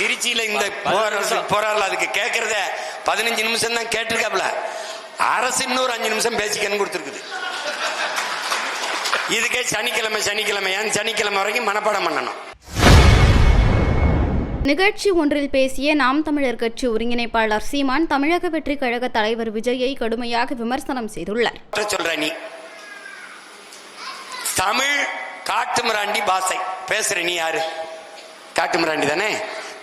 திருச்சியில இந்த போராடல அதுக்கு கேட்கறத பதினஞ்சு நிமிஷம் தான் கேட்டிருக்காப்ல. அரசு இன்னொரு அஞ்சு நிமிஷம் பேசிக்கன்னு கொடுத்துருக்குது. இதுக்கே சனிக்கிழமை சனிக்கிழமை ஏன் சனிக்கிழமை வரைக்கும் மனப்பாடம் பண்ணணும். நிகழ்ச்சி ஒன்றில் பேசிய நாம் தமிழர் கட்சி ஒருங்கிணைப்பாளர் சீமான் தமிழக வெற்றி கழக தலைவர் விஜயை கடுமையாக விமர்சனம் செய்துள்ளார். சொல்ற நீ. தமிழ் காட்டுமிராண்டி பாஷை பேசுற நீ யாரு? காட்டுமிராண்டி தானே?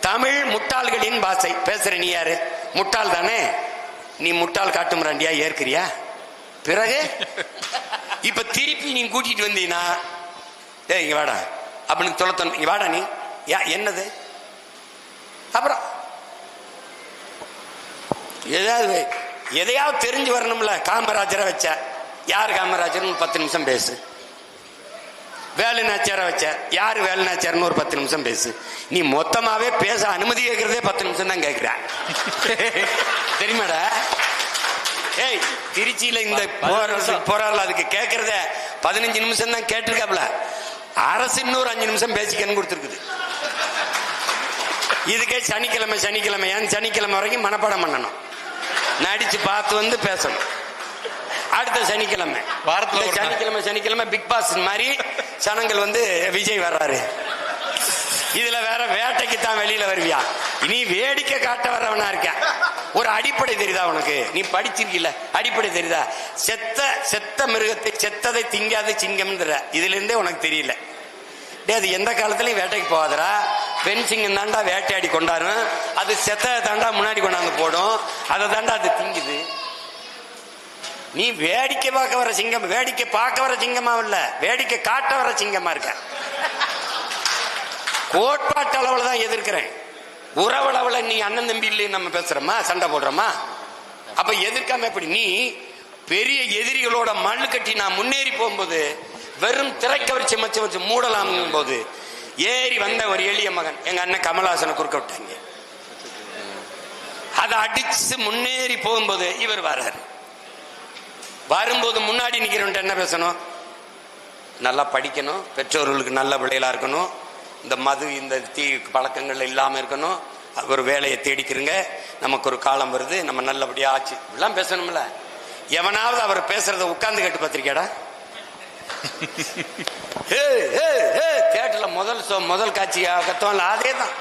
தமிழ் முட்டாள்களின் பாஷை. பேசுற நீ யாரு? முட்டாள் தானே? நீ முட்டாள் காட்டுமிராண்டியா ஏற்கிறியா? பிறகு? இப்ப திருப்பி நீ கூட்டிட்டு வந்தீனா? ஏய் இங்க வாடா. அப்படின்னு தொலைத்தன் இங்க வாடா நீ. யா என்னது? அப்புறம் ஏதாவது எதையாவது தெரிஞ்சு வரணும்ல. காமராஜரை வச்ச. யார் காமராஜர்னு பத்து நிமிஷம் பேசு. வேலுநாச்சியாரை வச்ச யார் வேலுநாச்சியார்னு ஒரு பத்து நிமிஷம் பேசு. நீ மொத்தமாவே பேச அனுமதி கேட்கறதே பத்து நிமிஷம் தான் கேட்கிற தெரியுமாடா? ஏய் திருச்சியில இந்த போராடல அதுக்கு கேட்கறத பதினஞ்சு நிமிஷம் தான் கேட்டிருக்காப்ல. அரசு இன்னொரு அஞ்சு நிமிஷம் பேசிக்கன்னு கொடுத்துருக்குது. இதுக்கே சனிக்கிழமை சனிக்கிழமை ஏன் சனிக்கிழமை வரைக்கும் மனப்பாடம் பண்ணணும். நடிச்சு பார்த்து வந்து பேசணும். அடுத்த சனிக்கிழமை. வாரத்துல. சனிக்கிழமை சனிக்கிழமை பிக் பாஸ் மாதிரி சனங்கள் வந்து விஜய் வர்றாரு. இதுல வேற வேட்டைக்கு தான் வெளியில வருவியா? நீ வேடிக்கை காட்ட வரவனா இருக்க. ஒரு அடிப்படை தெரியுதா உனக்கு? நீ படிச்சிருக்கீல அடிப்படை தெரியுதா? செத்த செத்த மிருகத்தை செத்ததை திங்காத சிங்கம்ன்ற இதுல இருந்தே உனக்கு தெரியல. டேய் அது எந்த காலத்துலயும் வேட்டைக்கு போகாதடா. பெண் சிங்கம் தாண்டா வேட்டையாடி கொண்டாரும் அது செத்த தாண்டா முன்னாடி கொண்டாந்து போடும். அதை தாண்டா அது திங்குது. நீ வேடிக்கை பார்க்க வர சிங்கம் வேடிக்கை பார்க்க வர சிங்கமா இல்ல வேடிக்கை காட்ட வர சிங்கமா இருக்க. கோட்பாட்டு அளவில் தான் எதிர்க்கிறேன். உறவளவில் நீ அண்ணன் தம்பி இல்லை நம்ம பேசுறோமா? சண்டை போடுறோமா? அப்ப எதிர்க்காம எப்படி? நீ பெரிய எதிரிகளோட மண்ணு கட்டி நான் முன்னேறி போகும்போது வெறும் திரைக்கவர் சிமச்சு வச்சு மூடலாம் போது ஏறி வந்த ஒரு எளிய மகன் எங்க அண்ணன் கமலஹாசனை குறுக்க விட்டாங்க. அதை அடிச்சு முன்னேறி போகும்போது இவர் வர்றாரு. வரும்போது முன்னாடி நிக்கிறவன்ட்ட என்ன பேசணும்? நல்லா படிக்கணும் பெற்றோர்களுக்கு நல்ல பிள்ளைகளா இருக்கணும் இந்த மது இந்த தீ பழக்கங்கள் இல்லாம இருக்கணும் ஒரு வேலையை தேடிக்கிறங்க நமக்கு ஒரு காலம் வருது நம்ம நல்லபடியா ஆச்சு. இப்படிலாம் பேசணும்ல. எவனாவது அவர் பேசுறத உட்கார்ந்து கேட்டு பார்த்திருக்கியாடா? தேட்டர்ல முதல் முதல் காட்சி கத்தோம்ல அதே தான்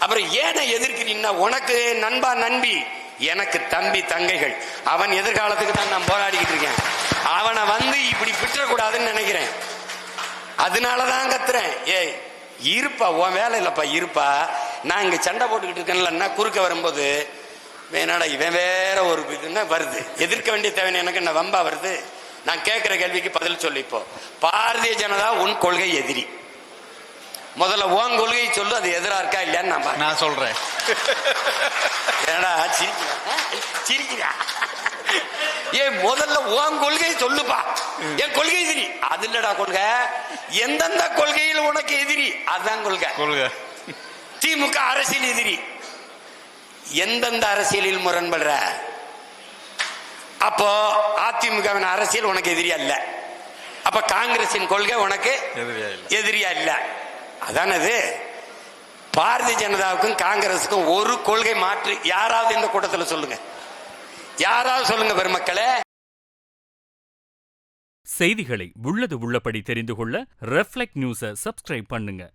அப்புறம் ஏனை எதிர்க்கிறீங்கன்னா உனக்கு நண்பா நண்பி எனக்கு தம்பி தங்கைகள். அவன் எதிர்காலத்துக்கு தான் நான் போராடிக்கிட்டு இருக்கேன். அவனை வந்து இப்படி பிற்றக்கூடாதுன்னு நினைக்கிறேன். அதனாலதான் கத்துறேன். ஏய் இருப்பா உன் வேலை இல்லைப்பா இருப்பா. நான் இங்கே சண்டை போட்டுக்கிட்டு இருக்கேன்லன்னா குறுக்க வரும்போது வேணாடா இவன் வேற ஒரு இதுன்னா வருது? எதிர்க்க வேண்டிய தேவை எனக்கு என்ன வம்பா வருது? நான் கேட்குற கேள்விக்கு பதில் சொல்லிப்போ பாரதிய ஜனதா உன் கொள்கை எதிரி. முதல்ல உன் கொள்கையை சொல்லு அது எதிராக இருக்கா இல்லையான்னு நான் நான் சொல்கிறேன் என்னடா சிரிக்கிறா? சிரிக்கிறா? ஏ முதல்ல உன் கொள்கையை சொல்லுப்பா. என் கொள்கை எதிரி. அது இல்லடா கொள்கை. எந்தெந்த கொள்கையில் உனக்கு எதிரி? அதுதான் கொள்கை. கொள்க. திமுக அரசியல் எதிரி. எந்தெந்த அரசியலில் முரண்படுற? அப்போ அதிமுகவின் அரசியல் உனக்கு எதிரியா இல்ல. அப்ப காங்கிரசின் கொள்கை உனக்கு எதிரியா இல்ல. எதிரியா இல்ல. அதானது? பாரதிய ஜனதாவுக்கும் காங்கிரஸுக்கும் ஒரு கொள்கை மாற்று. யாராவது இந்த கூட்டத்தில் சொல்லுங்க. யாராவது சொல்லுங்க பெருமக்களே. செய்திகளை உள்ளது உள்ளபடி தெரிந்து கொள்ள ரெஃப்ளெக்ட் நியூஸை சப்ஸ்கிரைப் பண்ணுங்க.